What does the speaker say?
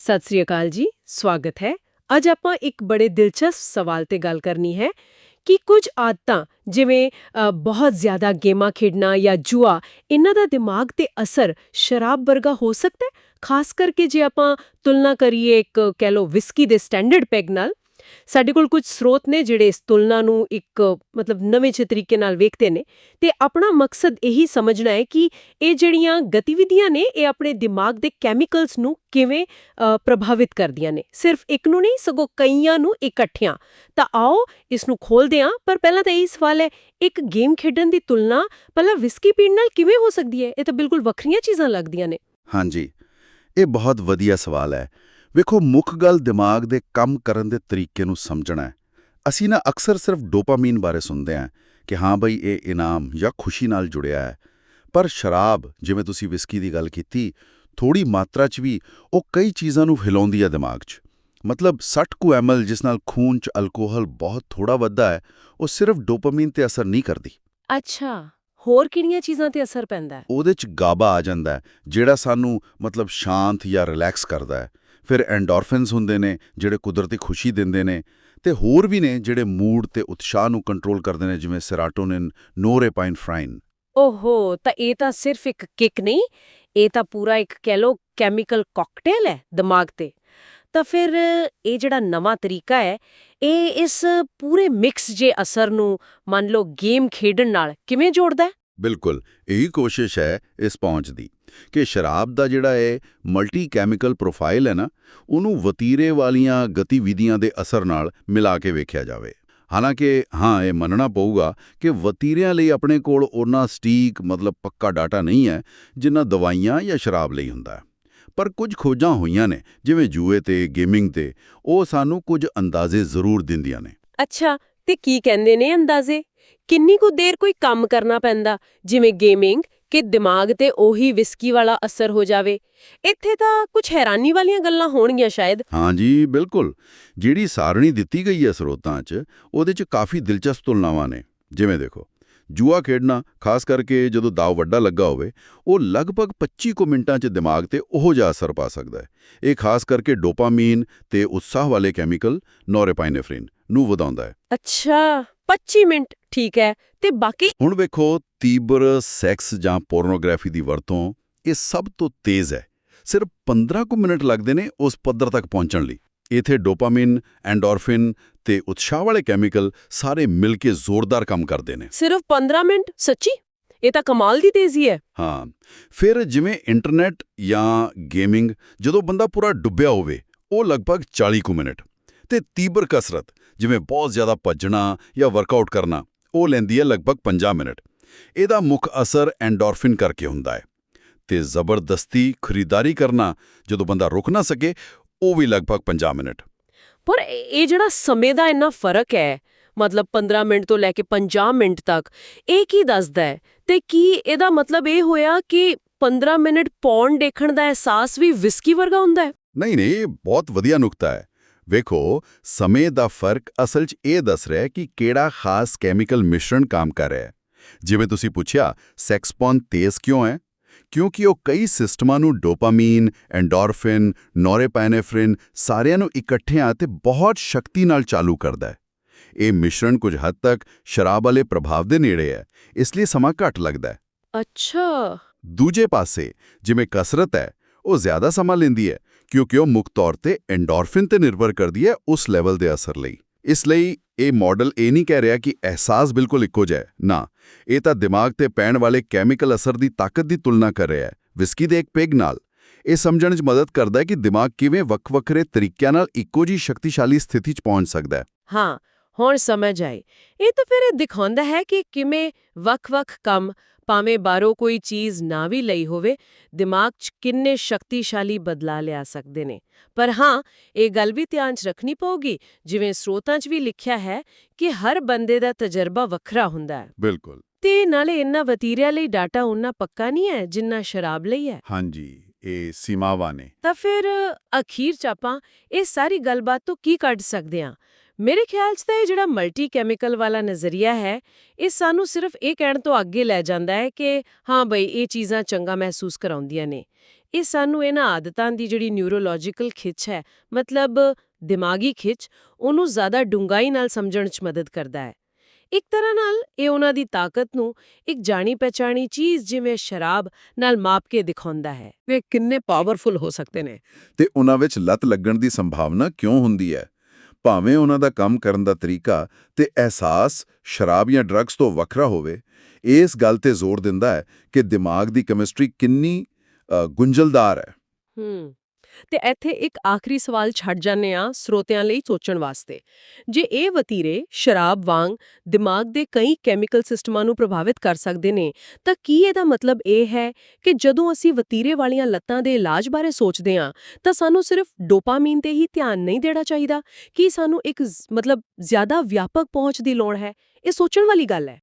ਸਤਿ ਸ੍ਰੀ ਅਕਾਲ ਜੀ, ਸਵਾਗਤ ਹੈ। ਅੱਜ ਆਪਾਂ ਇੱਕ ਬੜੇ ਦਿਲਚਸਪ ਸਵਾਲ ਤੇ ਗੱਲ ਕਰਨੀ ਹੈ ਕਿ ਕੁਝ ਆਦਤਾਂ, ਜਿਵੇਂ ਬਹੁਤ ਜ਼ਿਆਦਾ ਗੇਮਾਂ ਖੇਡਣਾ ਜਾਂ ਜੂਆ, ਇਹਨਾਂ ਦਾ ਦਿਮਾਗ ਤੇ ਅਸਰ ਸ਼ਰਾਬ ਵਰਗਾ ਹੋ ਸਕਦਾ ਹੈ? ਖਾਸ ਕਰਕੇ ਜੇ ਆਪਾਂ ਤੁਲਨਾ ਕਰੀਏ ਇੱਕ ਕਹਿ ਲਓ ਵਿਸਕੀ ਦੇ ਸਟੈਂਡਰਡ ਪੈਗ ਨਾਲ ਸਾਡੇ ਕੋਲ ਕੁਝ ਸਰੋਤ ਨੇ ਜਿਹੜੇ ਇਸ ਤੁਲਨਾ ਨੂੰ ਇੱਕ, ਮਤਲਬ ਨਵੇਂ ਜਿਹੇ ਤਰੀਕੇ ਨਾਲ ਵੇਖਦੇ ਨੇ ਤੇ ਆਪਣਾ ਮਕਸਦ ਇਹੀ ਸਮਝਣਾ ਹੈ ਕਿ ਇਹ ਜਿਹੜੀਆਂ ਗਤੀਵਿਧੀਆਂ ਨੇ, ਇਹ ਆਪਣੇ ਦਿਮਾਗ ਦੇ ਕੈਮੀਕਲਸ ਨੂੰ ਕਿਵੇਂ ਪ੍ਰਭਾਵਿਤ ਕਰਦੀਆਂ ਨੇ। ਸਿਰਫ ਇੱਕ ਨੂੰ ਨਹੀਂ, ਸਗੋਂ ਕਈਆਂ ਨੂੰ ਇਕੱਠਿਆਂ। ਤਾਂ ਆਓ ਇਸ ਨੂੰ ਖੋਲਦੇ ਹਾਂ, ਪਰ ਪਹਿਲਾਂ ਤਾਂ ਇਹ ਸਵਾਲ ਹੈ, ਇੱਕ ਗੇਮ ਖੇਡਣ ਦੀ ਤੁਲਨਾ ਪਹਿਲਾਂ ਵਿਸਕੀ ਪੀਣ ਨਾਲ ਕਿਵੇਂ ਹੋ ਸਕਦੀ ਹੈ? ਇਹ ਤਾਂ ਬਿਲਕੁਲ ਵੱਖਰੀਆਂ ਚੀਜ਼ਾਂ ਲੱਗਦੀਆਂ ਨੇ। ਹਾਂਜੀ, ਇਹ ਬਹੁਤ ਵਧੀਆ ਸਵਾਲ ਹੈ। ਵੇਖੋ ਮੁੱਖ ਗੱਲ ਦਿਮਾਗ ਦੇ ਕੰਮ ਕਰਨ ਦੇ ਤਰੀਕੇ ਨੂੰ ਸਮਝਣਾ ਹੈ। ਅਸੀਂ ਨਾ ਅਕਸਰ ਸਿਰਫ ਡੋਪਾਮੀਨ ਬਾਰੇ ਸੁਣਦੇ ਹਾਂ ਕਿ ਹਾਂ ਬਈ ਇਹ ਇਨਾਮ ਜਾਂ ਖੁਸ਼ੀ ਨਾਲ ਜੁੜਿਆ ਹੈ। ਪਰ ਸ਼ਰਾਬ ਜਿਵੇਂ ਤੁਸੀਂ ਵਿਸਕੀ ਦੀ ਗੱਲ ਕੀਤੀ ਥੋੜੀ ਮਾਤਰਾ 'ਚ ਵੀ ਉਹ ਕਈ ਚੀਜ਼ਾਂ ਨੂੰ ਹਿਲਾਉਂਦੀ ਹੈ ਦਿਮਾਗ 'ਚ। ਮਤਲਬ 60 ਕੁ ਐਮਐਲ ਜਿਸ ਨਾਲ ਖੂਨ 'ਚ ਅਲਕੋਹਲ ਬਹੁਤ ਥੋੜਾ ਵੱਧਦਾ ਹੈ ਉਹ ਸਿਰਫ ਡੋਪਾਮੀਨ ਤੇ ਅਸਰ ਨਹੀਂ ਕਰਦੀ। ਅੱਛਾ ਹੋਰ ਕਿਹੜੀਆਂ ਚੀਜ਼ਾਂ ਤੇ ਅਸਰ ਪੈਂਦਾ ਹੈ? ਉਹਦੇ 'ਚ ਗਾਬਾ ਆ ਜਾਂਦਾ ਹੈ ਜਿਹੜਾ ਸਾਨੂੰ ਮਤਲਬ ਸ਼ਾਂਤ ਜਾਂ ਰਿਲੈਕਸ ਕਰਦਾ ਹੈ। ਫਿਰ ਐਂਡੋਰਫਿਨਸ ਹੁੰਦੇ ਨੇ, ਜਿਹੜੇ ਕੁਦਰਤੀ ਖੁਸ਼ੀ ਦਿੰਦੇ ਨੇ ਤੇ ਹੋਰ ਵੀ ਨੇ ਜਿਹੜੇ ਮੂਡ ਤੇ ਉਤਸ਼ਾਹ ਨੂੰ ਕੰਟਰੋਲ ਕਰਦੇ ਨੇ, ਜਿਵੇਂ ਸੈਰਾਟੋਨਿਨ ਨੋਰੇਪਾਈਨਫ੍ਰਾਈਨ ਓਹੋ, ਤਾਂ ਇਹ ਤਾਂ ਸਿਰਫ ਇੱਕ ਕਿੱਕ ਨਹੀਂ, ਇਹ ਤਾਂ ਪੂਰਾ ਇੱਕ ਕਹਿ ਲਓ ਕੈਮੀਕਲ ਕਾਕਟੇਲ ਹੈ ਦਿਮਾਗ ਤੇ। ਤਾਂ ਫਿਰ ਇਹ ਜਿਹੜਾ ਨਵਾਂ ਤਰੀਕਾ ਹੈ, ਇਹ ਇਸ ਪੂਰੇ ਮਿਕਸ ਜੇ ਅਸਰ ਨੂੰ ਮੰਨ ਲਓ ਗੇਮ ਖੇਡਣ ਨਾਲ ਕਿਵੇਂ ਜੋੜਦਾ ਹੈ? ਬਿਲਕੁਲ, ਇਹੀ ਕੋਸ਼ਿਸ਼ ਹੈ ਇਸ ਪਹੁੰਚ ਦੀ ਕਿ ਸ਼ਰਾਬ ਦਾ ਜਿਹੜਾ ਇਹ ਮਲਟੀ ਕੈਮੀਕਲ ਪ੍ਰੋਫਾਈਲ ਹੈ ਨਾ, ਉਹਨੂੰ ਵਤੀਰੇ ਵਾਲੀਆਂ ਗਤੀਵਿਧੀਆਂ ਦੇ ਅਸਰ ਨਾਲ ਮਿਲਾ ਕੇ ਵੇਖਿਆ ਜਾਵੇ। ਹਾਲਾਂਕਿ ਹਾਂ, ਇਹ ਮੰਨਣਾ ਪਊਗਾ ਕਿ ਵਤੀਰਿਆਂ ਲਈ ਆਪਣੇ ਕੋਲ ਉਹਨਾਂ ਸਟੀਕ ਮਤਲਬ ਪੱਕਾ ਡਾਟਾ ਨਹੀਂ ਹੈ, ਜਿੰਨਾ ਦਵਾਈਆਂ ਜਾਂ ਸ਼ਰਾਬ ਲਈ ਹੁੰਦਾ ਹੈ। ਪਰ ਕੁਝ ਖੋਜਾਂ ਹੋਈਆਂ ਨੇ, ਜਿਵੇਂ ਜੂਏ ਤੇ ਗੇਮਿੰਗ ਤੇ, ਉਹ ਸਾਨੂੰ ਕੁਝ ਅੰਦਾਜ਼ੇ ਜ਼ਰੂਰ ਦਿੰਦੀਆਂ ਨੇ। ਅੱਛਾ ਤੇ ਕੀ ਕਹਿੰਦੇ ਨੇ ਅੰਦਾਜ਼ੇ? ਕਿੰਨੀ ਕੁ ਦੇਰ ਕੋਈ ਕੰਮ ਕਰਨਾ ਪੈਂਦਾ? ਜਿਵੇਂ ਗੇਮਿੰਗ ਕਿ ਦਿਮਾਗ ਤੇ ਉਹੀ ਵਿਸਕੀ ਵਾਲਾ ਅਸਰ ਹੋ ਜਾਵੇ। ਇੱਥੇ ਤਾਂ ਕੁਝ ਹੈਰਾਨੀ ਵਾਲੀਆਂ ਗੱਲਾਂ ਹੋਣਗੀਆਂ ਸ਼ਾਇਦ। ਹਾਂਜੀ ਬਿਲਕੁਲ। ਜਿਹੜੀ ਸਾਰਣੀ ਦਿੱਤੀ ਗਈ ਹੈ ਸਰੋਤਾਂ 'ਚ, ਉਹਦੇ 'ਚ ਕਾਫੀ ਦਿਲਚਸਪ ਤੁਲਨਾਵਾਂ ਨੇ। ਜਿਵੇਂ ਦੇਖੋ ਜੂਆ ਖੇਡਣਾ ਖਾਸ ਕਰਕੇ ਜਦੋਂ ਦਾਅ ਵੱਡਾ ਲੱਗਾ ਹੋਵੇ ਉਹ ਲਗਭਗ 25 ਕੁ ਮਿੰਟਾਂ 'ਚ ਦਿਮਾਗ ਤੇ ਉਹੋ ਜਿਹਾ ਅਸਰ ਪਾ ਸਕਦਾ ਹੈ। ਇਹ ਖਾਸ ਕਰਕੇ ਡੋਪਾਮੀਨ ਤੇ ਉਤਸ਼ਾਹ ਵਾਲੇ ਕੈਮੀਕਲ ਨੋਰੇਪਾਈਨੇਫ੍ਰਿਨ ਨੂੰ ਵਧਾਉਂਦਾ ਹੈ। ਅੱਛਾ 25 ਮਿੰਟ ਠੀਕ ਹੈ। ਤੇ ਬਾਕੀ? ਹੁਣ ਵੇਖੋ ਤੀਬਰ ਸੈਕਸ ਜਾਂ ਪੋਰਨੋਗ੍ਰਾਫੀ ਦੀ ਵਰਤੋਂ ਇਹ ਸਭ ਤੋਂ ਤੇਜ਼ ਹੈ। ਸਿਰਫ 15 ਕੁ ਮਿੰਟ ਲੱਗਦੇ ਨੇ ਉਸ ਪੱਧਰ ਤੱਕ ਪਹੁੰਚਣ ਲਈ। ਇਥੇ ਡੋਪਾਮਿਨ ਐਂਡੋਰਫਿਨ ਤੇ ਉਤਸ਼ਾਹ ਵਾਲੇ ਕੈਮੀਕਲ ਸਾਰੇ ਮਿਲ ਕੇ ਜ਼ੋਰਦਾਰ ਕੰਮ ਕਰਦੇ ਨੇ। ਸਿਰਫ 15 ਮਿੰਟ? ਸੱਚੀ? ਇਹ ਤਾਂ ਕਮਾਲ ਦੀ ਤੇਜ਼ੀ ਹੈ। ਹਾਂ। ਫਿਰ ਜਿਵੇਂ ਇੰਟਰਨੈਟ ਜਾਂ ਗੇਮਿੰਗ ਜਦੋਂ ਬੰਦਾ ਪੂਰਾ ਡੁੱਬਿਆ ਹੋਵੇ ਉਹ ਲਗਭਗ 40 ਕੁ ਮਿੰਟ। ਤੇ ਤੀਬਰ ਕਸਰਤ ਜਿਵੇਂ ਬਹੁਤ ਜ਼ਿਆਦਾ ਭੱਜਣਾ ਜਾਂ ਵਰਕਆਊਟ ਕਰਨਾ ਉਹ ਲੈਂਦੀ ਹੈ ਲਗਭਗ 50 ਮਿੰਟ। ਇਹਦਾ ਮੁੱਖ ਅਸਰ ਐਂਡੋਰਫਿਨ ਕਰਕੇ ਹੁੰਦਾ ਹੈ। ਤੇ ਜ਼ਬਰਦਸਤੀ ਖਰੀਦਾਰੀ ਕਰਨਾ ਜਦੋਂ ਬੰਦਾ ਰੁਕ ਨਾ ਸਕੇ ਉਹ ਵੀ ਲਗਭਗ 50 ਮਿੰਟ। ਪਰ ਇਹ ਜਿਹੜਾ ਸਮੇਂ ਦਾ ਇੰਨਾ ਫ਼ਰਕ ਹੈ, ਮਤਲਬ 15 ਮਿੰਟ ਤੋਂ ਲੈ ਕੇ 50 ਮਿੰਟ ਤੱਕ, ਇਹ ਕੀ ਦੱਸਦਾ ਹੈ? ਤੇ ਕੀ ਇਹਦਾ ਮਤਲਬ ਇਹ ਹੋਇਆ ਕਿ 15 ਮਿੰਟ ਪੌਣ ਦੇਖਣ ਦਾ ਅਹਿਸਾਸ ਵੀ ਵਿਸਕੀ ਵਰਗਾ ਹੁੰਦਾ ਹੈ? ਨਹੀਂ ਨਹੀਂ, ਇਹ ਬਹੁਤ ਵਧੀਆ ਨੁਕਤਾ ਹੈ। ਵੇਖੋ, ਸਮੇਂ ਦਾ ਫ਼ਰਕ ਅਸਲ 'ਚ ਇਹ ਦੱਸ ਰਿਹਾ ਹੈ ਕਿ ਕਿਹੜਾ ਖਾਸ ਕੈਮੀਕਲ ਮਿਸ਼ਰਣ ਕੰਮ ਕਰ ਰਿਹਾ ਹੈ। ਜਿਵੇਂ ਤੁਸੀਂ ਪੁੱਛਿਆ ਸੈਕਸਪੌਨ ਤੇਜ਼ ਕਿਉਂ ਹੈ? ਕਿਉਂਕਿ ਉਹ ਕਈ ਸਿਸਟਮਾਂ ਨੂੰ ਡੋਪਾਮੀਨ ਐਂਡੋਰਫਿਨ ਨੋਰੇਪਾਈਨੇਫ੍ਰਿਨ ਸਾਰਿਆਂ ਨੂੰ ਇਕੱਠਿਆਂ ਤੇ ਬਹੁਤ ਸ਼ਕਤੀ ਨਾਲ ਚਾਲੂ ਕਰਦਾ ਹੈ। ਇਹ ਮਿਸ਼ਰਣ ਕੁਝ ਹੱਦ ਤੱਕ ਸ਼ਰਾਬ ਵਾਲੇ ਪ੍ਰਭਾਵ ਦੇ ਨੇੜੇ ਹੈ ਇਸ ਲਈ ਸਮਾਂ ਘੱਟ ਲੱਗਦਾ ਹੈ। ਅੱਛਾ। ਦੂਜੇ ਪਾਸੇ ਜਿਵੇਂ ਕਸਰਤ ਹੈ ਉਹ ਜ਼ਿਆਦਾ ਸਮਾਂ ਲੈਂਦੀ ਹੈ ਕਿਉਂਕਿ ਉਹ ਮੁੱਖ ਤੌਰ ਤੇ ਐਂਡੋਰਫਿਨ ਤੇ ਨਿਰਭਰ ਕਰਦੀ ਹੈ ਉਸ ਲੈਵਲ ਦੇ ਅਸਰ ਲਈ। ਇਸ ਲਈ ਇਹ ਮਾਡਲ ਇਹ ਨਹੀਂ ਕਹਿ ਰਿਹਾ ਕਿ ਅਹਿਸਾਸ ਬਿਲਕੁਲ ਇੱਕੋ ਜਿਹਾ ਨਾ, ਇਹ ਤਾਂ ਦਿਮਾਗ ਤੇ ਪੈਣ ਵਾਲੇ ਕੈਮੀਕਲ ਅਸਰ ਦੀ ਤਾਕਤ ਦੀ ਤੁਲਨਾ ਕਰ ਰਿਹਾ ਹੈ। ਵਿਸਕੀ ਦੇ ਇੱਕ ਪੈਗ ਨਾਲ। ਇਹ ਸਮਝਣ 'ਚ ਮਦਦ ਕਰਦਾ ਹੈ ਕਿ ਦਿਮਾਗ ਕਿਵੇਂ ਵੱਖ-ਵੱਖਰੇ ਤਰੀਕਿਆਂ ਨਾਲ ਇੱਕੋ ਜਿਹੀ ਸ਼ਕਤੀਸ਼ਾਲੀ ਸਥਿਤੀ 'ਚ ਪਹੁੰਚ ਸਕਦਾ ਹੈ। ਹਾਂ, ਹੁਣ ਸਮਝ ਆਈ। ਇਹ ਤਾਂ ਫਿਰ ਦਿਖਾਉਂਦਾ ਹੈ ਕਿ ਕਿਵੇਂ ਵੱਖ-ਵੱਖ ਕੰਮ ਭਾਵੇਂ ਬਾਹਰੋਂ ਕੋਈ ਚੀਜ਼ ਨਾ ਵੀ ਲਈ ਹੋਵੇ ਦਿਮਾਗ 'ਚ ਕਿੰਨੇ ਸ਼ਕਤੀਸ਼ਾਲੀ ਬਦਲਾ ਲਿਆ ਸਕਦੇ ਨੇ। ਪਰ ਹਾਂ ਇਹ ਗੱਲ ਵੀ ਧਿਆਨ 'ਚ ਰੱਖਣੀ ਪਊਗੀ ਜਿਵੇਂ ਸਰੋਤਾਂ 'ਚ ਵੀ ਲਿਖਿਆ ਹੈ ਕਿ ਹਰ ਬੰਦੇ ਦਾ ਤਜਰਬਾ ਵੱਖਰਾ ਹੁੰਦਾ ਹੈ। ਬਿਲਕੁਲ। ਤੇ ਨਾਲੇ ਇੰਨਾ ਵਤੀਰਿਆਂ ਲਈ ਡਾਟਾ ਉਨਾ ਪੱਕਾ ਨਹੀਂ ਹੈ ਜਿੰਨਾ ਸ਼ਰਾਬ ਲਈ ਹੈ। ਹਾਂਜੀ ਇਹ ਸੀਮਾਵਾਂ ਨੇ। ਤਾਂ ਫਿਰ ਅਖੀਰ ਚ ਆਪਾਂ ਇਹ ਸਾਰੀ ਗੱਲਬਾਤ ਤੋਂ ਕੀ ਕੱਢ ਸਕਦੇ ਹਾਂ? ਮੇਰੇ ਖਿਆਲ 'ਚ ਤਾਂ ਇਹ ਜਿਹੜਾ ਮਲਟੀ ਕੈਮੀਕਲ ਵਾਲਾ ਨਜ਼ਰੀਆ ਹੈ, ਇਹ ਸਾਨੂੰ ਸਿਰਫ ਇਹ ਕਹਿਣ ਤੋਂ ਅੱਗੇ ਲੈ ਜਾਂਦਾ ਹੈ ਕਿ ਹਾਂ ਬਈ, ਇਹ ਚੀਜ਼ਾਂ ਚੰਗਾ ਮਹਿਸੂਸ ਕਰਾਉਂਦੀਆਂ ਨੇ। ਇਹ ਸਾਨੂੰ ਇਹਨਾਂ ਆਦਤਾਂ ਦੀ ਜਿਹੜੀ ਨਿਊਰੋਲੋਜੀਕਲ ਖਿੱਚ ਹੈ, ਮਤਲਬ ਦਿਮਾਗੀ ਖਿੱਚ, ਉਹਨੂੰ ਜ਼ਿਆਦਾ ਡੂੰਘਾਈ ਨਾਲ ਸਮਝਣ 'ਚ ਮਦਦ ਕਰਦਾ ਹੈ। ਇੱਕ ਤਰ੍ਹਾਂ ਨਾਲ ਇਹ ਉਹਨਾਂ ਦੀ ਤਾਕਤ ਨੂੰ ਇੱਕ ਜਾਣੀ ਪਛਾਣੀ ਚੀਜ਼ ਜਿਵੇਂ ਸ਼ਰਾਬ ਨਾਲ ਮਾਪ ਕੇ ਦਿਖਾਉਂਦਾ ਹੈ। ਇਹ ਕਿੰਨੇ ਪਾਵਰਫੁਲ ਹੋ ਸਕਦੇ ਨੇ ਤੇ ਉਹਨਾਂ ਵਿੱਚ ਲਤ ਲੱਗਣ ਦੀ ਸੰਭਾਵਨਾ ਕਿਉਂ ਹੁੰਦੀ ਹੈ? ਭਾਵੇਂ ਉਹਨਾਂ ਦਾ ਕੰਮ ਕਰਨ ਦਾ ਤਰੀਕਾ ਤੇ ਅਹਿਸਾਸ ਸ਼ਰਾਬ ਜਾਂ ਡਰੱਗਸ ਤੋਂ ਵੱਖਰਾ ਹੋਵੇ, ਇਸ ਗੱਲ ਤੇ ਜ਼ੋਰ ਦਿੰਦਾ ਹੈ ਕਿ ਦਿਮਾਗ ਦੀ ਕੈਮਿਸਟਰੀ ਕਿੰਨੀ ਗੁੰਝਲਦਾਰ ਹੈ। ਹੂੰ। ਤੇ ਇੱਥੇ ਇੱਕ ਆਖਰੀ ਸਵਾਲ ਛੱਡ ਜਾਂਦੇ ਆ ਸਰੋਤਿਆਂ ਲਈ ਸੋਚਣ ਵਾਸਤੇ। ਜੇ ਇਹ ਵਤੀਰੇ ਸ਼ਰਾਬ ਵਾਂਗ ਦਿਮਾਗ ਦੇ ਕਈ ਕੈਮੀਕਲ ਸਿਸਟਮਾਂ ਨੂੰ ਪ੍ਰਭਾਵਿਤ ਕਰ ਸਕਦੇ ਨੇ, ਤਾਂ ਕੀ ਇਹਦਾ ਮਤਲਬ ਇਹ ਹੈ ਕਿ ਜਦੋਂ ਅਸੀਂ ਵਤੀਰੇ ਵਾਲੀਆਂ ਲੱਤਾਂ ਦੇ ਇਲਾਜ ਬਾਰੇ ਸੋਚਦੇ ਹਾਂ, ਤਾਂ ਸਾਨੂੰ ਸਿਰਫ ਡੋਪਾਮਾਈਨ ਤੇ ਹੀ ਧਿਆਨ ਨਹੀਂ ਦੇਣਾ ਚਾਹੀਦਾ? ਕਿ ਸਾਨੂੰ ਇੱਕ ਮਤਲਬ ਜ਼ਿਆਦਾ ਵਿਆਪਕ ਪਹੁੰਚ ਦੀ ਲੋੜ ਹੈ? ਇਹ ਸੋਚਣ ਵਾਲੀ ਗੱਲ ਹੈ।